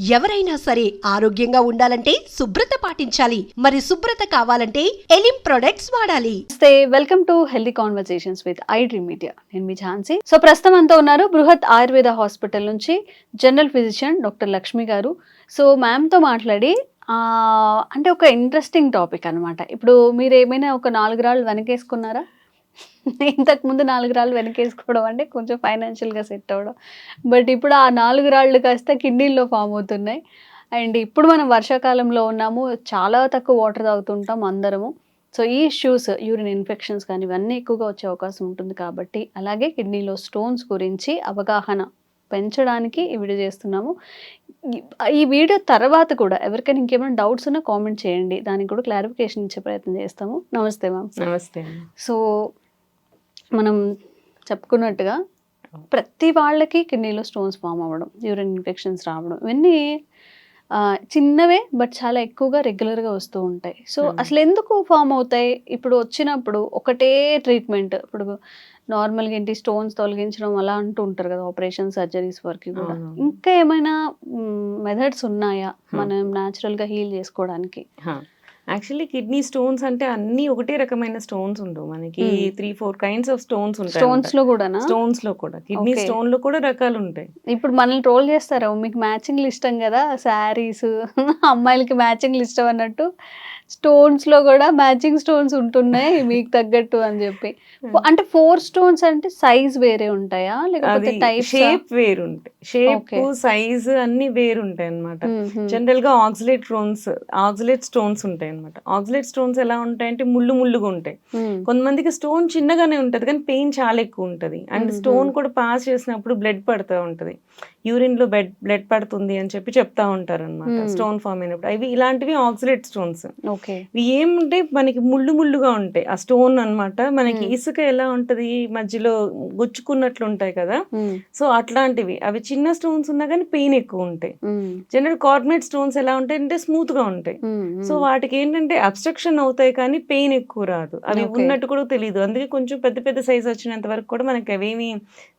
ఎవరైనా సరే ఆరోగ్యంగా ఉండాలంటే శుభ్రత పాటించాలి. మరి శుభ్రత కావాలంటే ఎలిం ప్రొడక్ట్స్ వాడాలి. నమస్తే welcome to healthy conversations with I dream media నేను మీ ఝాన్సీ. సో ప్రస్తుతం అంతా ఉన్నారు బృహత్ ఆయుర్వేద హాస్పిటల్ నుంచి general physician doctor Lakshmi garu. So మ్యామ్తో మాట్లాడి అంటే ఒక ఇంట్రెస్టింగ్ టాపిక్ అన్నమాట. ఇప్పుడు మీరు ఏమైనా ఒక నాలుగు రాళ్ళు వెనకేసుకున్నారా? ఇంతకు ముందు నాలుగు రాళ్ళు వెనకేసుకోవడం అంటే కొంచెం ఫైనాన్షియల్గా సెట్ అవ్వడం. బట్ ఇప్పుడు ఆ నాలుగు రాళ్ళు కాస్త కిడ్నీల్లో ఫామ్ అవుతున్నాయి. అండ్ ఇప్పుడు మనం వర్షాకాలంలో ఉన్నాము చాలా తక్కువ వాటర్ తాగుతుంటాం అందరము. సో ఈ ఇష్యూస్ యూరిన్ ఇన్ఫెక్షన్స్ కానీ ఇవన్నీ ఎక్కువగా వచ్చే అవకాశం ఉంటుంది కాబట్టి అలాగే కిడ్నీలో స్టోన్స్ గురించి అవగాహన పెంచడానికి ఈ వీడియో చేస్తున్నాము. ఈ- వీడియో తర్వాత కూడా ఎవరికైనా ఇంకేమైనా డౌట్స్ ఉన్నా కామెంట్ చేయండి. దానికి కూడా క్లారిఫికేషన్ ఇచ్చే ప్రయత్నం చేస్తాము. నమస్తే మ్యామ్ నమస్తే. సో మనం చెప్పుకున్నట్టుగా ప్రతి వాళ్ళకి కిడ్నీలో స్టోన్స్ ఫామ్ అవ్వడం యూరిన్ ఇన్ఫెక్షన్స్ రావడం ఇవన్నీ చిన్నవే బట్ చాలా ఎక్కువగా రెగ్యులర్గా వస్తూ ఉంటాయి సో Hmm. అసలు ఎందుకు ఫామ్ అవుతాయి ఇప్పుడు వచ్చినప్పుడు ఒకటే ట్రీట్మెంట్ ఇప్పుడు నార్మల్గా ఏంటి స్టోన్స్ తొలగించడం అలా అంటూ ఉంటారు కదా ఆపరేషన్ సర్జరీస్ వరకు కూడా. ఇంకా ఏమైనా మెథడ్స్ ఉన్నాయా Hmm. మనం న్యాచురల్గా హీల్ చేసుకోవడానికి హా. యాక్చువల్లీ కిడ్నీ స్టోన్స్ అంటే అన్ని ఒకటే రకమైన స్టోన్స్ ఉండవు. మనకి. Three four kinds of stones ఉంటాయి స్టోన్స్లో కూడానా? స్టోన్స్లో కూడా. కిడ్నీ. స్టోన్లో కూడా రకాలు ఉంటాయి. ఇప్పుడు మనల్ని ట్రోల్ చేస్తారు? మీకు మ్యాచింగ్ ఇష్టం కదా శారీస్ అమ్మాయిలకి మ్యాచింగ్ ఇష్టం అన్నట్టు. స్టోన్స్లో కూడా మ్యాచింగ్ స్టోన్స్ ఉంటున్నాయి మీకు తగ్గట్టు అని చెప్పి. అంటే ఫోర్ స్టోన్స్ అంటే సైజ్ వేరే ఉంటాయా? లేకపోతే టైప్ షేప్ వేరు ఉంటాయి. షేప్. సైజ్ అన్ని వేరు ఉంటాయి అన్నమాట. జనరల్గా ఆక్సిలేట్ స్టోన్స్ ఆక్సిలేట్ స్టోన్స్ ఉంటాయి అన్నమాట. ఆక్సిలేట్ స్టోన్స్ ఎలా ఉంటాయి అంటే ముళ్ళు ముళ్ళుగా ఉంటాయి. కొంతమందికి స్టోన్ చిన్నగానే ఉంటది కానీ పెయిన్ చాలా ఎక్కువ ఉంటది. అండ్. స్టోన్ కూడా పాస్ చేసినప్పుడు బ్లడ్ పడుతూ ఉంటది. యూరిన్లో బ్లడ్ బ్లడ్ పడుతుంది అని చెప్పి చెప్తా ఉంటారు అనమాట Hmm. స్టోన్ ఫామ్ అయినప్పుడు. అవి ఇలాంటివి ఆక్సిలేట్ స్టోన్స్. ఓకే. ఇవి ఏముంటే మనకి ముళ్ళు ముళ్ళుగా ఉంటాయి. ఆ స్టోన్ అన్నమాట. మనకి Hmm. ఇసుక ఎలా ఉంటది? మధ్యలో గుచ్చుకున్నట్లు ఉంటాయి కదా. సో అట్లాంటివి. అవి చిన్న స్టోన్స్ ఉన్నా కానీ పెయిన్ ఎక్కువ ఉంటాయి. జనరల్ కార్బనేట్ స్టోన్స్ ఎలా ఉంటాయి అంటే స్మూత్గా ఉంటాయి సో వాటికి ఏంటంటే అబ్స్ట్రక్షన్ అవుతాయి కానీ పెయిన్ ఎక్కువ రాదు. అవి. ఉన్నట్టు కూడా తెలియదు అందుకే కొంచెం పెద్ద పెద్ద సైజ్ వచ్చినంత వరకు కూడా మనకి అవేమి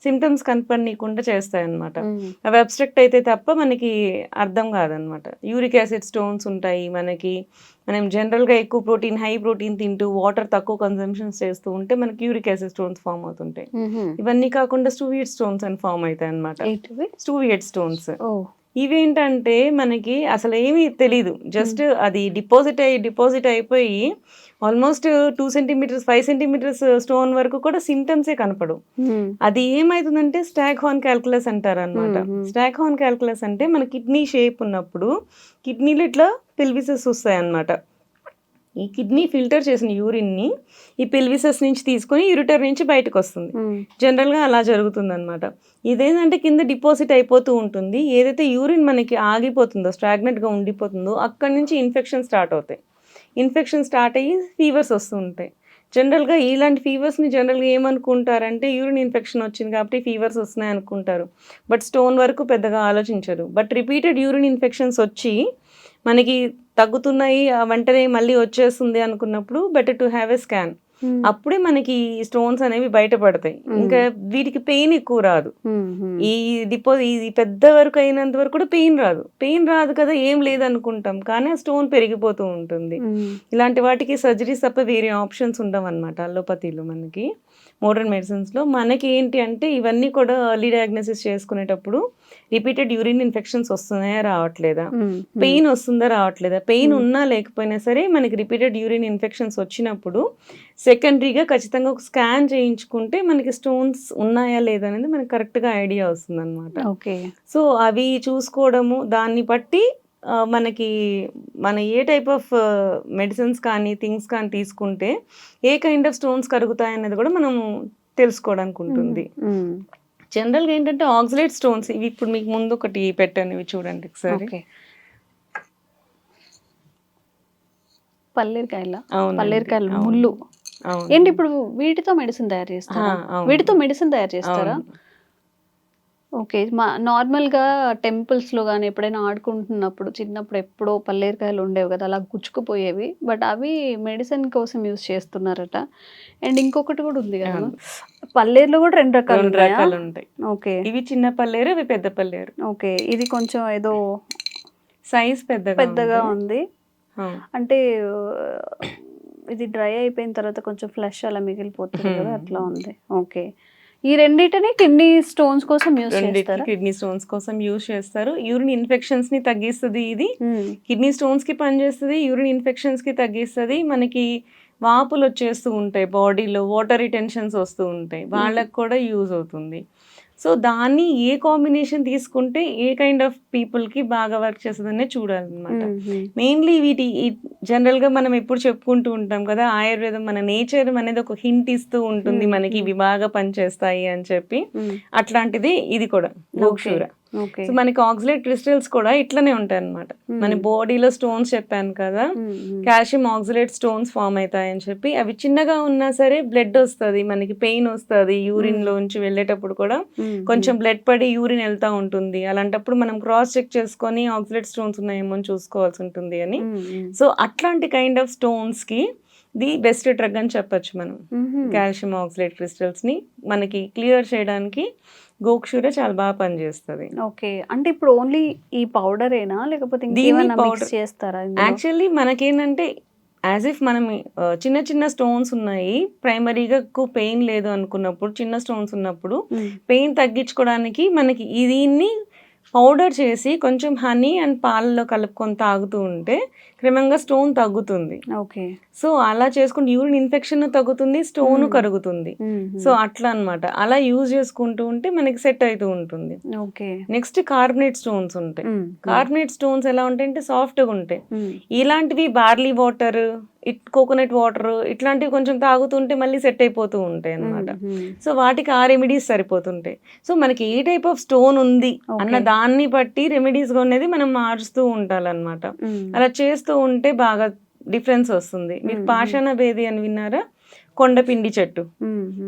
సిమ్టమ్స్ కనపడనీయకుండా చేస్తాయి అన్నమాట అవి అబ్స్ట్రక్ట్ అయితే తప్ప మనకి అర్థం కాదనమాట. యూరిక్ యాసిడ్ స్టోన్స్ ఉంటాయి మనకి. మనం జనరల్గా ఎక్కువ ప్రోటీన్ హై ప్రోటీన్ తింటూ వాటర్ తక్కువ కన్సంప్షన్స్ చేస్తూ ఉంటే మనకి యూరిక్ యాసిడ్ స్టోన్స్ ఫామ్ అవుతుంటాయి. ఇవన్నీ కాకుండా స్టూవియట్ స్టోన్స్ అని ఫామ్ అవుతాయి అనమాట స్టూవియట్ స్టోన్స్. ఇవేంటంటే మనకి అసలు ఏమీ తెలీదు. జస్ట్ అది డిపాజిట్ అయ్యి డిపాజిట్ అయిపోయి almost two centimetres five centimetres stone వరకు కూడా సిమ్టమ్సే కనపడవు. అది ఏమైతుందంటే స్టాక్ హార్న్ క్యాల్కులస్ అంటారు అనమాట Mhm. స్టాక్ హార్న్ క్యాల్కులస్ అంటే మన కిడ్నీ షేప్ ఉన్నప్పుడు కిడ్నీలో ఇట్లా పిల్విసెస్ వస్తాయి అన్నమాట ఈ కిడ్నీ ఫిల్టర్ చేసిన యూరిన్ని ఈ పిల్విసెస్ నుంచి తీసుకొని యూరిటర్ నుంచి బయటకు వస్తుంది జనరల్గా అలా జరుగుతుంది అనమాట ఇదేంటంటే కింద డిపాజిట్ అయిపోతూ ఉంటుంది. ఏదైతే యూరిన్ మనకి ఆగిపోతుందో స్టాగ్నెట్గా ఉండిపోతుందో అక్కడి నుంచి ఇన్ఫెక్షన్ స్టార్ట్ అవుతాయి. ఇన్ఫెక్షన్ స్టార్ట్ అయ్యి ఫీవర్స్ వస్తూ ఉంటాయి. జనరల్గా ఇలాంటి ఫీవర్స్ని జనరల్గా ఏమనుకుంటారంటే యూరిన్ ఇన్ఫెక్షన్ వచ్చింది కాబట్టి ఫీవర్స్ వస్తున్నాయి అనుకుంటారు. బట్ స్టోన్ వరకు పెద్దగా ఆలోచించరు. బట్ రిపీటెడ్ యూరిన్ ఇన్ఫెక్షన్స్ వచ్చి మనకి తగ్గుతున్నాయి ఆ వెంటనే మళ్ళీ వచ్చేస్తుంది అనుకున్నప్పుడు better to have a scan అప్పుడే మనకి స్టోన్స్ అనేవి బయటపడతాయి ఇంకా వీటికి పెయిన్ ఎక్కువ రాదు. ఈ డిపో ఇది పెద్ద వరకు అయినంత వరకు కూడా పెయిన్ రాదు. పెయిన్ రాదు కదా ఏం లేదు అనుకుంటాం కానీ ఆ స్టోన్ పెరిగిపోతూ ఉంటుంది. ఇలాంటి వాటికి సర్జరీస్ తప్ప వేరే ఆప్షన్స్ ఉండవు అనమాట అల్లోపతిలో మనకి మోడర్న్ మెడిసిన్స్లో మనకి ఏంటి అంటే ఇవన్నీ కూడా ఎర్లీ డయాగ్నోసిస్ చేసుకునేటప్పుడు రిపీటెడ్ యూరిన్ ఇన్ఫెక్షన్స్ వస్తున్నాయా రావట్లేదా? పెయిన్ వస్తుందా రావట్లేదా? పెయిన్. ఉన్నా లేకపోయినా సరే మనకి రిపీటెడ్ యూరిన్ ఇన్ఫెక్షన్స్ వచ్చినప్పుడు సెకండరీగా ఖచ్చితంగా ఒక స్కాన్ చేయించుకుంటే మనకి స్టోన్స్ ఉన్నాయా లేదా అనేది మనకి కరెక్ట్గా ఐడియా వస్తుంది అనమాట ఓకే. సో అవి చూసుకోవడము దాన్ని బట్టి మనకి మన ఏ టైప్ ఆఫ్ మెడిసిన్స్ కానీ థింగ్స్ కానీ తీసుకుంటే ఏ కైండ్ ఆఫ్ స్టోన్స్ కరుగుతాయి అనేది కూడా మనం తెలుసుకోవడానికి ఉంటుంది. జనరల్గా ఏంటంటే ఆక్సిలేట్ స్టోన్స్ ఇవి ఇప్పుడు మీకు ముందు ఒకటి పెట్టాను ఇవి చూడండి ఒకసారి. పల్లీరకాయల? పల్లీరకాయలు ముళ్ళు. ఏంటి ఇప్పుడు వీటితో మెడిసిన్ తయారు చేస్తారా. వీటితో మెడిసిన్ తయారు చేస్తారా. ఓకే. మా నార్మల్గా టెంపుల్స్లో కానీ ఎప్పుడైనా ఆడుకుంటున్నప్పుడు చిన్నప్పుడు ఎప్పుడో పల్లేరకాయలు ఉండేవి కదా అలా గుచ్చుకుపోయేవి. బట్ అవి మెడిసిన్ కోసం యూజ్ చేస్తున్నారట. అండ్ ఇంకొకటి కూడా ఉంది కదా. పల్లేరులో కూడా రెండు రకాలు రెండు రకాలు ఉంటాయి. ఓకే. ఇవి చిన్న పల్లేరు అవి పెద్ద పల్లేరు. ఓకే. ఇది కొంచెం ఏదో సైజ్ పెద్దగా పెద్దగా ఉంది. అంటే ఇది డ్రై అయిపోయిన తర్వాత కొంచెం ఫ్లష్ అలా మిగిలిపోతుంది కదా. అట్లా ఉంది. ఓకే. ఈ రెండింటిని కిడ్నీ స్టోన్స్ కోసం యూస్ చేస్తారా? కిడ్నీ స్టోన్స్ కోసం యూజ్ చేస్తారు. యూరిన్ ఇన్ఫెక్షన్స్ని తగ్గిస్తుంది ఇది. కిడ్నీ స్టోన్స్కి పనిచేస్తుంది యూరిన్ ఇన్ఫెక్షన్స్కి తగ్గిస్తుంది. మనకి వాపులు వచ్చేస్తూ ఉంటాయి బాడీలో వాటర్ రిటెన్షన్స్ వస్తూ ఉంటాయి. వాళ్ళకి కూడా యూజ్ అవుతుంది. సో దాన్ని ఏ కాంబినేషన్ తీసుకుంటే ఏ కైండ్ ఆఫ్ పీపుల్కి బాగా వర్క్ చేస్తుందనే చూడాలన్నమాట. మెయిన్లీ వీటి జనరల్గా మనం ఎప్పుడు చెప్పుకుంటూ ఉంటాం కదా ఆయుర్వేదం మన నేచర్ అనేది ఒక హింట్ ఇస్తూ ఉంటుంది. మనకి ఇవి బాగా పనిచేస్తాయి అని చెప్పి. అట్లాంటిది ఇది కూడా గోక్షూర సో మనకి ఆక్సిలేట్ క్రిస్టల్స్ కూడా ఇట్లనే ఉంటాయి అనమాట Hmm. మన బాడీలో స్టోన్స్ చెప్పాను కదా Hmm. Hmm. Calcium oxalate stones form అవుతాయని చెప్పి అవి చిన్నగా ఉన్నా సరే బ్లడ్ వస్తుంది మనకి పెయిన్ వస్తుంది యూరిన్ లోంచి వెళ్ళేటప్పుడు కూడా Hmm. కొంచెం బ్లడ్ పడి యూరిన్ వెళ్తా ఉంటుంది అలాంటప్పుడు మనం క్రాస్ చెక్ చేసుకొని ఆక్సిలేట్ స్టోన్స్ ఉన్నాయేమో అని చూసుకోవాల్సి ఉంటుంది అని Hmm. Hmm. సో అట్లాంటి కైండ్ ఆఫ్ స్టోన్స్కి ది బెస్ట్ డ్రగ్ అని చెప్పొచ్చు మనం. కాల్షియం ఆక్సిలేట్ క్రిస్టల్స్ని మనకి క్లియర్ చేయడానికి గోక్షూర చాలా బాగా పనిచేస్తుంది ఓకే అంటే ఇప్పుడు ఓన్లీ ఈ పౌడర్ ఏనా లేకపోతే మిక్స్ powder- చేస్తారా? యాక్చువల్లీ మనకేంటంటే యాజ్ ఇఫ్ మనం చిన్న చిన్న స్టోన్స్ ఉన్నాయి ప్రైమరీగా ఎక్కువ పెయిన్ లేదు అనుకున్నప్పుడు చిన్న స్టోన్స్ ఉన్నప్పుడు. పెయిన్ తగ్గించుకోవడానికి మనకి ఈ దీన్ని పౌడర్ చేసి కొంచెం హనీ అండ్ పాలలో కలుపుకొని తాగుతూ ఉంటే క్రమంగా స్టోన్ తగ్గుతుంది. ఓకే. సో అలా చేసుకుంటే యూరిన్ ఇన్ఫెక్షన్ తగ్గుతుంది స్టోన్. కరుగుతుంది. సో అట్లా అన్నమాట అలా యూజ్ చేసుకుంటూ ఉంటే మనకి సెట్ అవుతూ ఉంటుంది. ఓకే. నెక్స్ట్ కార్బనేట్ స్టోన్స్ ఉంటాయి. కార్బనేట్ స్టోన్స్ ఎలా ఉంటాయంటే సాఫ్ట్గా ఉంటాయి. ఇలాంటివి barley water it coconut water ఇట్లాంటివి కొంచెం తాగుతుంటే మళ్ళీ సెట్ అయిపోతూ ఉంటాయి అన్నమాట Hmm. సో వాటికి ఆ రెమెడీస్ సరిపోతుంటాయి సో మనకి ఏ టైప్ ఆఫ్ స్టోన్ ఉంది. అన్న దాన్ని బట్టి రెమెడీస్ అనేది మనం మారుస్తూ ఉండాలన్నమాట. అలా చేస్తూ ఉంటే బాగా డిఫరెన్స్ వస్తుంది మీరు Mm. పాషాణ భేది అని విన్నారా కొండపిండి చెట్టు.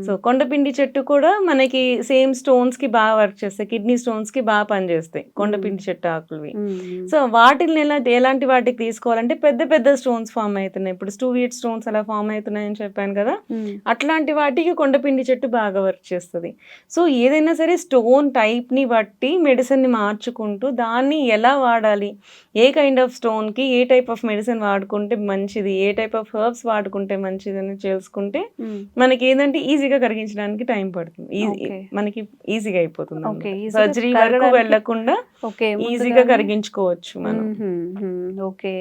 సో కొండపిండి చెట్టు కూడా మనకి సేమ్ స్టోన్స్కి బాగా వర్క్ చేస్తాయి కిడ్నీ స్టోన్స్కి బాగా పనిచేస్తాయి కొండపిండి చెట్టు ఆకులవి. Hmm. సో వాటిని ఎలా ఎలాంటి వాటికి తీసుకోవాలంటే పెద్ద పెద్ద స్టోన్స్ ఫామ్ అవుతున్నాయి ఇప్పుడు టూ వీట్ స్టోన్స్ అలా ఫామ్ అవుతున్నాయని చెప్పాను కదా. అట్లాంటి వాటికి కొండపిండి చెట్టు బాగా వర్క్ చేస్తుంది సో ఏదైనా సరే స్టోన్ టైప్ని బట్టి మెడిసిన్ని మార్చుకుంటూ దాన్ని ఎలా వాడాలి ఏ కైండ్ ఆఫ్ స్టోన్కి ఏ టైప్ ఆఫ్ మెడిసిన్ వాడుకుంటే మంచిది ఏ టైప్ ఆఫ్ హర్బ్స్ వాడుకుంటే మంచిది అని తెలుసుకుంటే Hmm. మనకి ఏంటంటే ఈజీగా కరిగించడానికి టైం పడుతుంది. మనకి ఈజీగా అయిపోతుంది సర్జరీ వరకు ఓకే ఈజీగా కరిగించుకోవచ్చు మనం. ఓకే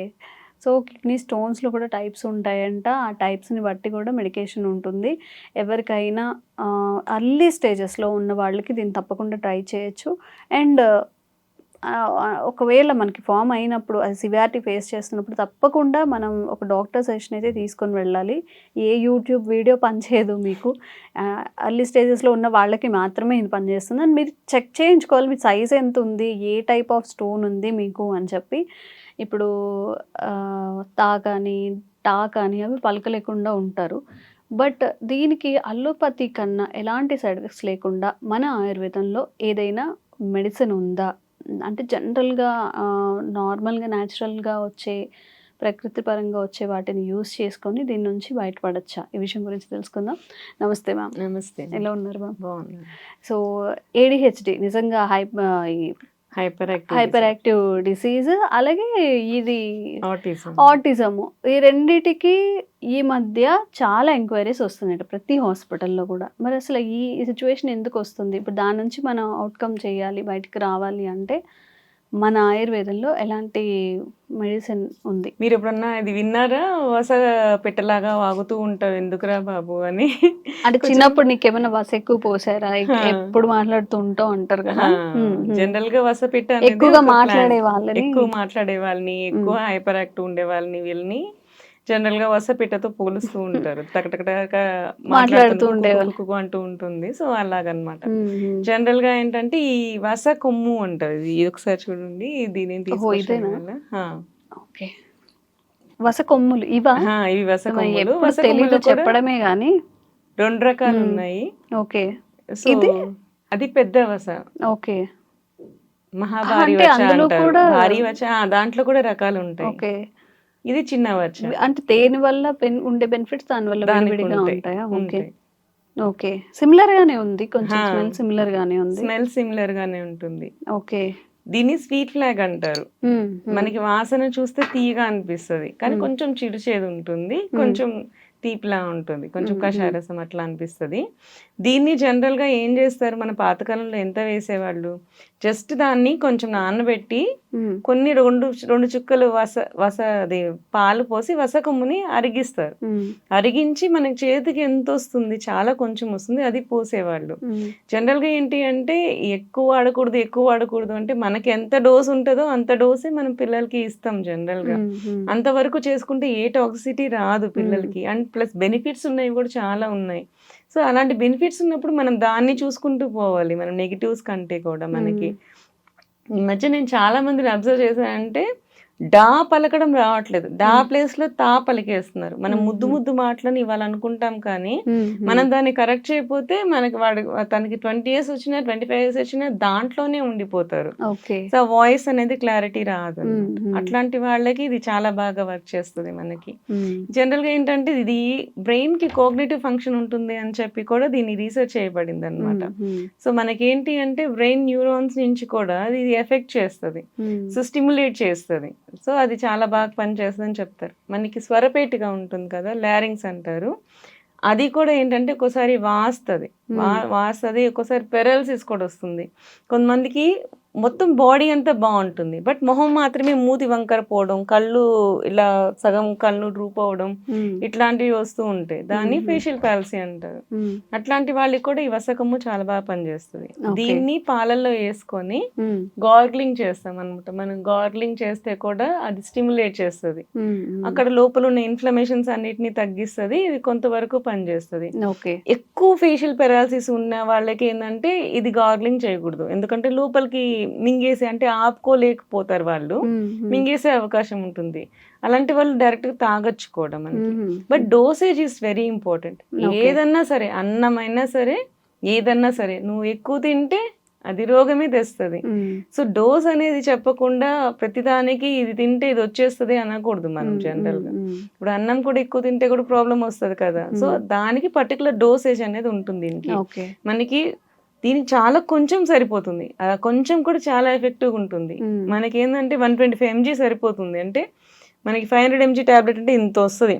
సో కిడ్నీ స్టోన్స్లో కూడా టైప్స్ ఉంటాయంట. ఆ టైప్స్ని బట్టి కూడా మెడికేషన్ ఉంటుంది. ఎవరికైనా అర్లీ స్టేజెస్లో ఉన్న వాళ్ళకి దీన్ని తప్పకుండా ట్రై చేయొచ్చు. అండ్ ఒకవేళ మనకి ఫామ్ అయినప్పుడు అది సివియారిటీ ఫేస్ చేస్తున్నప్పుడు తప్పకుండా మనం ఒక డాక్టర్ సెషన్ అయితే తీసుకొని వెళ్ళాలి. ఏ యూట్యూబ్ వీడియో పనిచేయదు మీకు. అర్లీ స్టేజెస్లో ఉన్న వాళ్ళకి మాత్రమే ఇది పనిచేస్తుంది. అండ్ మీరు చెక్ చేయించుకోవాలి మీ సైజ్ ఎంత ఉంది ఏ టైప్ ఆఫ్ స్టోన్ ఉంది మీకు అని చెప్పి. ఇప్పుడు తా కానీ టా కానీ అవి పలకలేకుండా ఉంటారు. బట్ దీనికి అల్లోపతి కన్నా ఎలాంటి సైడ్ ఎఫెక్ట్స్ లేకుండా మన ఆయుర్వేదంలో ఏదైనా మెడిసిన్ ఉందా? అంటే జనరల్గా నార్మల్గా న్యాచురల్గా వచ్చే ప్రకృతి పరంగా వచ్చే వాటిని యూస్ చేసుకొని దీని నుంచి బయటపడచ్చా? ఈ విషయం గురించి తెలుసుకుందాం. నమస్తే మ్యామ్. నమస్తే ఎలా ఉన్నారు మ్యామ్? బాగుంది సో ఏడిహెచ్డి నిజంగా high hyper hyper active disease అలాగే ఇది ఆటిజం ఈ రెండిటికి ఈ మధ్య చాలా ఎంక్వైరీస్ వస్తున్నాయి ప్రతి హాస్పిటల్లో కూడా. మరి అసలు ఈ సిచ్యువేషన్ ఎందుకు వస్తుంది? ఇప్పుడు దాని నుంచి మనం అవుట్కమ్ చేయాలి బయటికి రావాలి అంటే మన ఆయుర్వేదంలో ఎలాంటి మెడిసిన్ ఉంది? మీరు ఎప్పుడన్నా ఇది విన్నారా? వస పెట్టలాగా వాగుతూ ఉంటావు ఎందుకురా బాబు అని? అంటే చిన్నప్పుడు నీకేమైనా బస్ ఎక్కువ పోసారా. ఎప్పుడు మాట్లాడుతూ ఉంటావు అంటారు కదా. జనరల్గా వస పెట్ట ఎక్కువగా. మాట్లాడే వాళ్ళని ఎక్కువ మాట్లాడే వాళ్ళని ఎక్కువ హైపర్ యాక్టివ్ ఉండే వాళ్ళని వీళ్ళని. జనరల్గా వస పిట్టతో పోలుస్తూ ఉంటారు. టకటకటక మాట్లాడుతూ ఉండేవాళ్ళు. అంటూ ఉంటుంది. సో అలాగనమాట. జనరల్గా ఏంటంటే ఈ వస కొమ్ము అంటారు. ఇది ఒకసారి చూడండి. దీని? ఓకే. వస కొమ్ములు ఇవా? ఇవి వస కొమ్ములు. చెప్పడమే గానీ. రెండు రకాలు. ఉన్నాయి. ఓకే. సో? అది పెద్ద వస ఓకే. మహాభారి అంటే వచ అందులో అంటారు. కూడా- భారీ వచ దాంట్లో కూడా రకాలు ఉంటాయి. ఓకే. ఇది చిన్న వచ అంటే దేని వల్ల ఉండే బెనిఫిట్స్ దాని వల్ల విడివిడిగా ఉంటాయి. ఓకే. ఓకే. సిమిలర్ గానే ఉంది. కొంచెం. స్మెల్ సిమిలర్ గానే ఉంది. స్మెల్ సిమిలర్ గానే ఉంటుంది. ఓకే. దీన్ని స్వీట్ ఫ్లాగ్ అంటారు. మనకి వాసన చూస్తే తీయగా అనిపిస్తది. కానీ. కొంచెం చిరుచేదు ఉంటుంది. కొంచెం తీపిలా ఉంటుంది. కొంచెం మ్మ్. కషాయ రసం అట్లా అనిపిస్తుంది. దీన్ని జనరల్గా ఏం చేస్తారు? మన పాతకాలంలో ఎంత వేసేవాళ్ళు? జస్ట్ దాన్ని కొంచెం నానబెట్టి. కొన్ని రెండు రెండు చుక్కలు వస వస అది పాలు పోసి వస కొమ్ముని అరిగిస్తారు. అరిగించి మనకి చేతికి ఎంత వస్తుంది? చాలా కొంచెం వస్తుంది. అది పోసేవాళ్ళు. మ్మ్. జనరల్గా ఏంటి అంటే ఎక్కువ వాడకూడదు ఎక్కువ వాడకూడదు అంటే మనకి ఎంత డోస్ ఉంటుందో అంత డోసే మనం పిల్లలకి ఇస్తాం జనరల్గా మ్మ్. అంతవరకు చేసుకుంటే ఏ టాక్సిటీ రాదు పిల్లలకి. అండ్ ప్లస్ బెనిఫిట్స్ ఉన్నాయి కూడా చాలా ఉన్నాయి. సో అలాంటి బెనిఫిట్స్ ఉన్నప్పుడు మనం దాన్ని చూసుకుంటూ పోవాలి. మనం నెగిటివ్స్ కంటే కూడా మనకి. ఈ మధ్య నేను చాలా మందిని అబ్జర్వ్ చేశానంటే డా పలకడం రావట్లేదు. డా ప్లేస్లో తా పలికేస్తున్నారు. మనం ముద్దు ముద్దు మాటలని ఇవాళ అనుకుంటాం కానీ. మనం దాన్ని కరెక్ట్ చేయకపోతే మనకి వాడు తనకి ట్వంటీ ఇయర్స్ వచ్చినా ట్వంటీ ఫైవ్ ఇయర్స్ వచ్చినా దాంట్లోనే ఉండిపోతారు. సో వాయిస్ అనేది క్లారిటీ రాదు. అట్లాంటి వాళ్ళకి ఇది చాలా బాగా వర్క్ చేస్తుంది మనకి. జనరల్గా ఏంటంటే ఇది బ్రెయిన్కి కోగ్నేటివ్ ఫంక్షన్ ఉంటుంది అని చెప్పి కూడా దీన్ని రీసెర్చ్ చేయబడింది అనమాట. సో మనకేంటి అంటే బ్రెయిన్ న్యూరాన్స్ నుంచి కూడా ఇది ఎఫెక్ట్ చేస్తుంది. సో స్టిమ్యులేట్ చేస్తుంది. సో అది చాలా బాగా పనిచేస్తుంది అని చెప్తారు. మనకి స్వరపేటిగా ఉంటుంది కదా లారింగ్స్ అంటారు. అది కూడా ఏంటంటే ఒక్కోసారి వాస్తుంది. వా వాస్తుంది ఒక్కోసారి పెరాలసిస్ కూడా వస్తుంది. కొంతమందికి మొత్తం బాడీ అంతా బాగుంటుంది. బట్ మొహం మాత్రమే మూతి వంకర పోవడం కళ్ళు ఇలా సగం కళ్ళు డ్రూప్ అవడం మ్మ్. ఇట్లాంటివి వస్తూ ఉంటాయి. దాన్ని ఫేషియల్ పాలసీ అంటారు. మ్మ్. అట్లాంటి వాళ్ళకి కూడా ఈ వసకము చాలా బాగా పనిచేస్తుంది. దీన్ని పాలల్లో వేసుకొని. గార్గ్లింగ్ చేస్తాం అనమాట మనం గార్గ్లింగ్ చేస్తే కూడా అది స్టిమ్యులేట్ చేస్తుంది. అక్కడ లోపల ఉన్న ఇన్ఫ్లమేషన్స్ అన్నిటిని తగ్గిస్తుంది. ఇది కొంతవరకు పనిచేస్తుంది. ఓకే ఎక్కువ ఫేషియల్ పెరాలసిస్ ఉన్న వాళ్ళకి ఏంటంటే ఇది గార్గ్లింగ్ చేయకూడదు. ఎందుకంటే లోపలికి మింగేసి అంటే ఆపుకోలేకపోతారు వాళ్ళు. మింగేసే అవకాశం ఉంటుంది. అలాంటి వాళ్ళు డైరెక్ట్గా తాగొచ్చు కూడా మనకి. But dosage is very important. ఏదన్నా సరే అన్నమైనా సరే ఏదన్నా సరే నువ్వు ఎక్కువ తింటే అది రోగమే తెస్తుంది. సో డోస్ అనేది చెప్పకుండా ప్రతిదానికి ఇది తింటే ఇది వచ్చేస్తుంది అనకూడదు మనం జనరల్గా. ఇప్పుడు అన్నం కూడా ఎక్కువ తింటే కూడా ప్రాబ్లం వస్తుంది కదా. సో దానికి పర్టికులర్ డోసేజ్ అనేది ఉంటుంది మనకి దీనికి చాలా కొంచెం సరిపోతుంది. కొంచెం కూడా చాలా ఎఫెక్టివ్ ఉంటుంది. మనకి ఏంటంటే వన్ ట్వంటీ ఫైవ్ ఎంజీ సరిపోతుంది. అంటే మనకి ఫైవ్ హండ్రెడ్ ఎంజీ టాబ్లెట్ అంటే ఇంత వస్తుంది.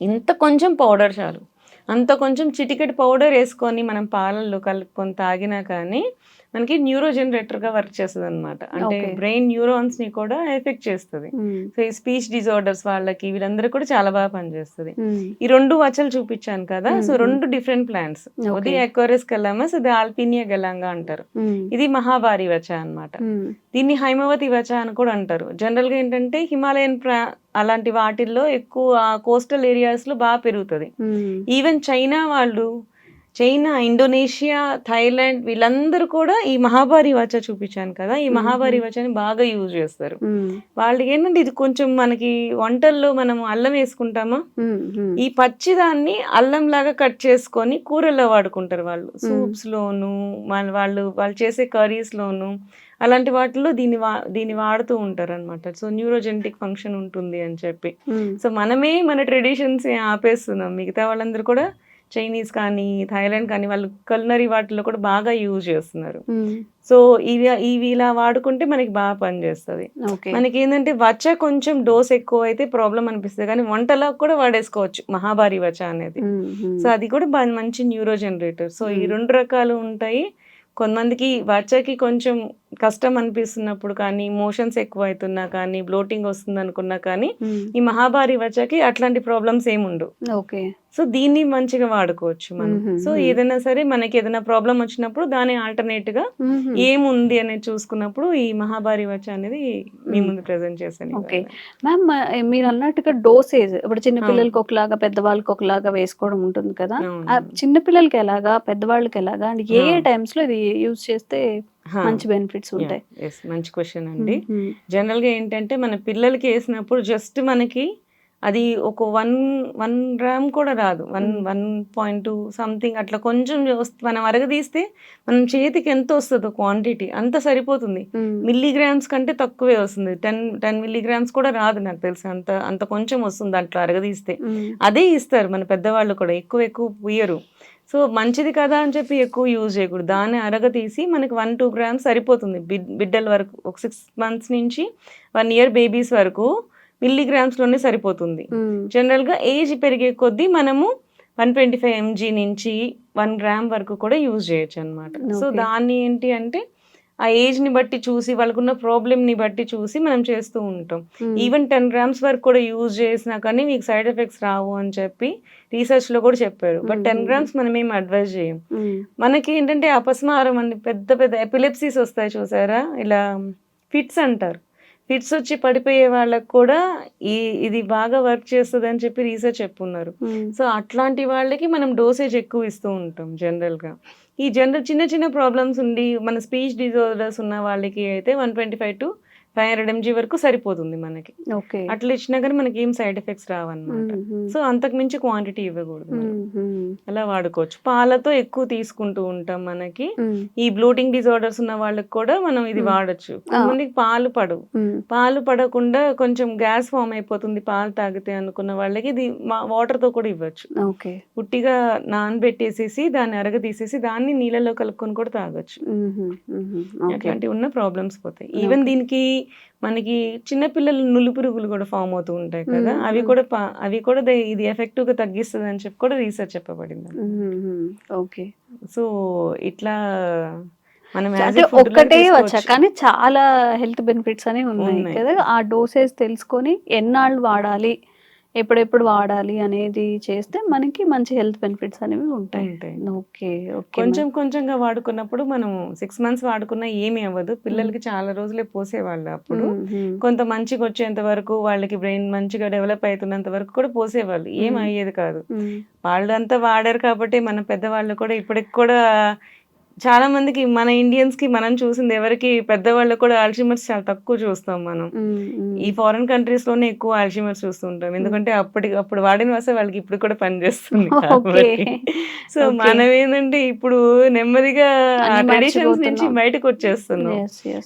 ఇంత కొంచెం పౌడర్ చాలు. అంత కొంచెం చిటికెట్ పౌడర్ వేసుకొని మనం పాలల్లో కలుపుకొని తాగినా కానీ మనకి న్యూరో గా వర్క్ చేస్తుంది అనమాట అంటే. బ్రెయిన్ న్యూరాన్స్ని కూడా ఎఫెక్ట్ చేస్తుంది. సో ఈ స్పీచ్ డిజార్డర్స్ వాళ్ళకి వీళ్ళందరూ కూడా చాలా బాగా పనిచేస్తుంది మ్మ్. ఈ రెండు వచలు చూపించాను కదా సో Mhm. రెండు డిఫరెంట్ ప్లాంట్స్. ఇది ఎక్వరస్ గలామస్ ఇది ఆల్పినియా గలాంగా అంటారు. ఇది మహావారి వచ అన్నమాట మ్మ్. దీన్ని హైమవతి వచ అని కూడా అంటారు జనరల్గా ఏంటంటే హిమాలయన్ ప్రా అలాంటి వాటిల్లో ఎక్కువ కోస్టల్ ఏరియాస్లో బాగా పెరుగుతుంది. ఈవెన్ చైనా వాళ్ళు చైనా ఇండోనేషియా థైలాండ్ వీళ్ళందరూ కూడా ఈ మహాభారి వచ చూపించాను కదా. ఈ మహాభారి వచని బాగా యూజ్ చేస్తారు. వాళ్ళకి ఏంటంటే ఇది కొంచెం మనకి వంటల్లో మనం అల్లం వేసుకుంటామా. ఈ పచ్చిదాన్ని అల్లం లాగా కట్ చేసుకొని కూరల్లో వాడుకుంటారు వాళ్ళు. సూప్స్ లోను వాళ్ళ- వాళ్ళు చేసే కర్రీస్ లోను అలాంటి వాటిలో దీన్ని వా దీన్ని వాడుతూ ఉంటారు అనమాట సో న్యూరోజెనటిక్ ఫంక్షన్ ఉంటుంది అని చెప్పి. సో మనమే మన ట్రెడిషన్స్ ఆపేస్తున్నాం. మిగతా వాళ్ళందరూ కూడా చైనీస్ కానీ థాయిలాండ్ కానీ వాళ్ళు కల్నరీ వాటిలో కూడా బాగా యూజ్ చేస్తున్నారు. మ్మ్. సో ఇవి ఇవి ఇలా వాడుకుంటే మనకి బాగా పనిచేస్తుంది మనకి ఏంటంటే వచ కొంచెం డోస్ ఎక్కువ అయితే ప్రాబ్లం అనిపిస్తుంది. కానీ వంటలో కూడా వాడేసుకోవచ్చు. మహాభారి వచ అనేది. మ్మ్. మ్మ్. సో అది కూడా మంచి న్యూరో జనరేటర్ సో ఈ రెండు రకాలు ఉంటాయి. కొంతమందికి వచకి కొంచెం కష్టం అనిపిస్తున్నప్పుడు కానీ మోషన్స్ ఎక్కువ అవుతున్నా కానీ బ్లోటింగ్ వస్తుంది అనుకున్నా కానీ మ్మ్. ఈ మహాభారి వచకి అట్లాంటి ప్రాబ్లమ్స్ ఏమి ఉండవు ఓకే సో దీన్ని మంచిగా వాడుకోవచ్చు మనం మ్మ్. సో ఏదైనా సరే మనకి ఏదైనా ప్రాబ్లం వచ్చినప్పుడు దాని ఆల్టర్నేట్గా. ఏముంది అనేది చూసుకున్నప్పుడు ఈ మహాభారి వచ అనేది మీ ముందు ప్రెజెంట్ చేశాను ఓకే. మ్యామ్ మీరు అన్నట్టుగా డోసేజ్ ఇప్పుడు చిన్న పిల్లలకి ఒకలాగా పెద్దవాళ్ళకి ఒకలాగా వేసుకోవడం ఉంటుంది కదా చిన్న పిల్లలకి ఎలాగా పెద్దవాళ్ళకి ఎలాగా అండ్ ఏ. టైమ్స్లో ఇది యూజ్ చేస్తే. మంచి బెనిఫిట్స్ ఉంటాయి. మంచి క్వశ్చన్ అండి. జనరల్గా ఏంటంటే మన పిల్లలకి వేసినప్పుడు జస్ట్ మనకి అది ఒక వన్ వన్ గ్రామ్ కూడా రాదు. One one point two something అట్లా కొంచెం వస్తు- మనం అరగదీస్తే మనం చేతికి ఎంత వస్తుందో క్వాంటిటీ అంత సరిపోతుంది. మిల్లీగ్రామ్స్ కంటే తక్కువే వస్తుంది. టెన్ టెన్ మిల్లీగ్రామ్స్ కూడా రాదు నాకు తెలిసి. అంత అంత కొంచెం వస్తుంది అట్లా అరగదీస్తే. అదే ఇస్తారు మన పెద్దవాళ్ళు కూడా. ఎక్కువ ఎక్కువ పుయ్యరు సో మంచిది కదా అని చెప్పి ఎక్కువ యూజ్ చేయకూడదు. దాన్ని అరగ తీసి మనకి వన్ టూ గ్రామ్స్ సరిపోతుంది. బిడ్ బిడ్డల వరకు ఒక సిక్స్ మంత్స్ నుంచి వన్ ఇయర్ బేబీస్ వరకు మిల్లీగ్రామ్స్లోనే సరిపోతుంది. జనరల్గా ఏజ్ పెరిగే కొద్దీ మనము వన్ ట్వంటీ ఫైవ్ ఎంజీ నుంచి వన్ గ్రామ్ వరకు కూడా యూజ్ చేయొచ్చు అనమాట సో. దాన్ని ఏంటి అంటే ఆ ఏజ్ని బట్టి చూసి వాళ్ళకున్న ప్రాబ్లమ్ని బట్టి చూసి మనం చేస్తూ ఉంటాం. ఈవెన్ టెన్ గ్రామ్స్ వరకు కూడా యూజ్ చేసినా కానీ మీకు సైడ్ ఎఫెక్ట్స్ రావు అని చెప్పి రీసెర్చ్లో కూడా చెప్పారు. But ten. గ్రామ్స్ మనం ఏం అడ్వైజ్ చేయం. మనకి ఏంటంటే అపస్మారం అని పెద్ద పెద్ద ఎపిలెప్సీస్ వస్తాయి చూసారా? ఇలా ఫిట్స్ అంటారు. ఫిట్స్ వచ్చి పడిపోయే వాళ్ళకి కూడా ఈ ఇది బాగా వర్క్ చేస్తుంది అని చెప్పి రీసెర్చ్ చెప్పున్నారు. సో అట్లాంటి వాళ్ళకి మనం డోసేజ్ ఎక్కువ ఇస్తూ ఉంటాం జనరల్గా ఈ జనరల్ చిన్న చిన్న ప్రాబ్లమ్స్ ఉండి మన స్పీచ్ డిజార్డర్స్ ఉన్న వాళ్ళకి అయితే one twenty five to five hundred mg వరకు సరిపోతుంది మనకి. ఓకే. అట్లా ఇచ్చినా కానీ మనకి ఏం సైడ్ ఎఫెక్ట్స్ రావన్నమాట. సో అంతకు మించి క్వాంటిటీ ఇవ్వకూడదు. అలా వాడుకోవచ్చు. పాలతో ఎక్కువ తీసుకుంటూ ఉంటాం మనకి. ఈ బ్లోటింగ్ డిజార్డర్స్ ఉన్న వాళ్ళకి కూడా మనం ఇది. వాడచ్చు. కొంతమందికి పాలు పడవు. పాలు పడకుండా కొంచెం గ్యాస్ ఫామ్ అయిపోతుంది పాలు తాగితే అనుకున్న వాళ్ళకి ఇది వాటర్తో కూడా ఇవ్వచ్చు. ఉట్టిగా నానబెట్టేసేసి దాన్ని అరగ తీసేసి దాన్ని నీళ్ళలో కలుపుకొని కూడా తాగొచ్చు. అట్లాంటివి ఉన్న ప్రాబ్లమ్స్ పోతాయి. ఈవెన్ దీనికి మనకి చిన్న పిల్లలు నులి పురుగులు కూడా ఫామ్ అవుతూ ఉంటాయి కదా. అవి కూడా అవి కూడా ఇది ఎఫెక్టివ్గా తగ్గిస్తుంది అని చెప్పి కూడా రీసెర్చ్ చెప్పబడింది ఓకే. సో ఇట్లా మనం ఒక్కటే వచ్చా. కానీ చాలా హెల్త్ బెనిఫిట్స్ అనేవి ఉన్నాయి ఉన్నాయి. కదా. ఆ డోసేజ్ తెలుసుకొని ఎన్నాళ్ళు వాడాలి? ఎప్పుడెప్పుడు వాడాలి అనేది చేస్తే మనకి మంచి హెల్త్ బెనిఫిట్స్ అనేవి ఉంటాయి. ఓకే ఓకే కొంచెం కొంచెంగా వాడుకున్నప్పుడు మనం సిక్స్ మంత్స్ వాడుకున్నా ఏమీ అవ్వదు. పిల్లలకి చాలా రోజులే పోసేవాళ్ళు అప్పుడు. కొంత మంచిగా వచ్చేంత వరకు వాళ్ళకి బ్రెయిన్ మంచిగా డెవలప్ అవుతున్నంత వరకు కూడా పోసేవాళ్ళు. ఏం. అయ్యేది కాదు. వాళ్ళంతా వాడారు కాబట్టి మన పెద్దవాళ్ళు కూడా ఇప్పటికి కూడా చాలా మందికి మన ఇండియన్స్కి మనం చూసింది ఎవరికి పెద్దవాళ్ళు కూడా ఆల్షిమర్స్ చాలా తక్కువ చూస్తాం మనం. ఈ ఫారెన్ కంట్రీస్లోనే ఎక్కువ ఆల్షిమర్స్ చూస్తుంటాం ఎందుకంటే అప్పటి అప్పుడు వాడిన వస్తే వాళ్ళకి ఇప్పుడు కూడా పనిచేస్తుంది సో. మనం ఏంటంటే ఇప్పుడు నెమ్మదిగా ట్రెడిషన్స్ నుంచి. బయటకు వచ్చేస్తున్నాం.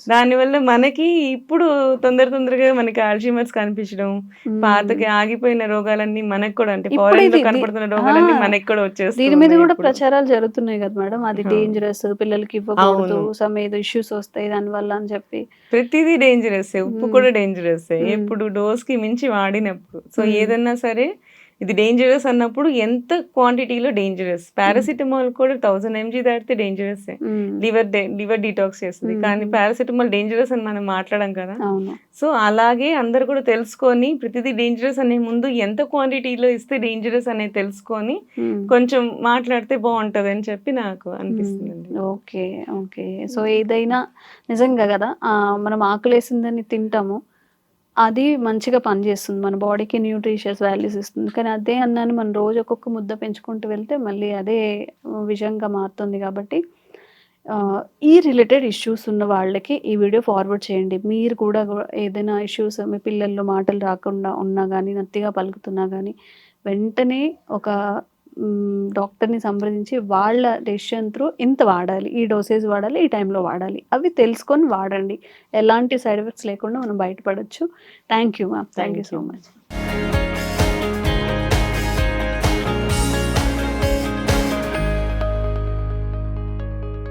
దానివల్ల మనకి ఇప్పుడు తొందర తొందరగా మనకి ఆల్షిమర్స్ కనిపించడం పాతకి ఆగిపోయిన రోగాలన్నీ మనకి కూడా అంటే ఫారెన్లో కనపడుతున్న రోగాలన్నీ మనకి కూడా వచ్చేస్తాయి దీని మీద కూడా ప్రచారాలు జరుగుతున్నాయి కదా మేడం. అది ఆ. డేంజరస్ పిల్లలకి ఇవ్వకూడదు. సమ్ ఏదో ఇష్యూస్ వస్తాయి దాని వల్ల అని చెప్పి ప్రతిదీ డేంజరస్ ఉప్పు. కూడా డేంజరస్ మ్మ్. ఎప్పుడు డోస్కి మించి వాడినప్పుడు సో మ్మ్. ఏదన్నా సరే ఇది డేంజరస్ అన్నప్పుడు ఎంత క్వాంటిటీలో డేంజరస్ పారాసిటమాల్ కూడా థౌసండ్ ఎంజీ దాటితే డేంజరస్. లివర్ లివర్ డిటాక్స్ చేస్తుంది. కానీ పారాసిటమాల్ డేంజరస్ అని మనం మాట్లాడడం కదా. సో అలాగే అందరు కూడా తెలుసుకొని ప్రతిదీ డేంజరస్ అనే ముందు ఎంత క్వాంటిటీలో ఇస్తే డేంజరస్ అనేది తెలుసుకొని. కొంచెం మాట్లాడితే బాగుంటది అని చెప్పి నాకు అనిపిస్తుంది ఓకే ఓకే. సో ఏదైనా నిజంగా కదా మనం ఆకలేసిందని తింటాము. అది మంచిగా పనిచేస్తుంది. మన బాడీకి న్యూట్రిషియస్ వాల్యూస్ ఇస్తుంది. కానీ అదే అన్నాన్ని మనం రోజు ఒక్కొక్క ముద్ద పెంచుకుంటూ వెళ్తే మళ్ళీ అదే విషంగా మారుతుంది కాబట్టి ఈ రిలేటెడ్ ఇష్యూస్ ఉన్న వాళ్ళకి ఈ వీడియో ఫార్వర్డ్ చేయండి. మీరు కూడా ఏదైనా ఇష్యూస్ మీ పిల్లల్లో మాటలు రాకుండా ఉన్నా కానీ నత్తిగా పలుకుతున్నా కానీ వెంటనే ఒక డాక్టర్ని సంప్రదించి వాళ్ళ డెసిషన్ త్రూ ఇంత వాడాలి ఈ డోసేజ్ వాడాలి ఈ టైంలో వాడాలి. అవి తెలుసుకొని వాడండి. ఎలాంటి సైడ్ ఎఫెక్ట్స్ లేకుండా మనం బయటపడవచ్చు thank you ma'am. Thank you so. Much.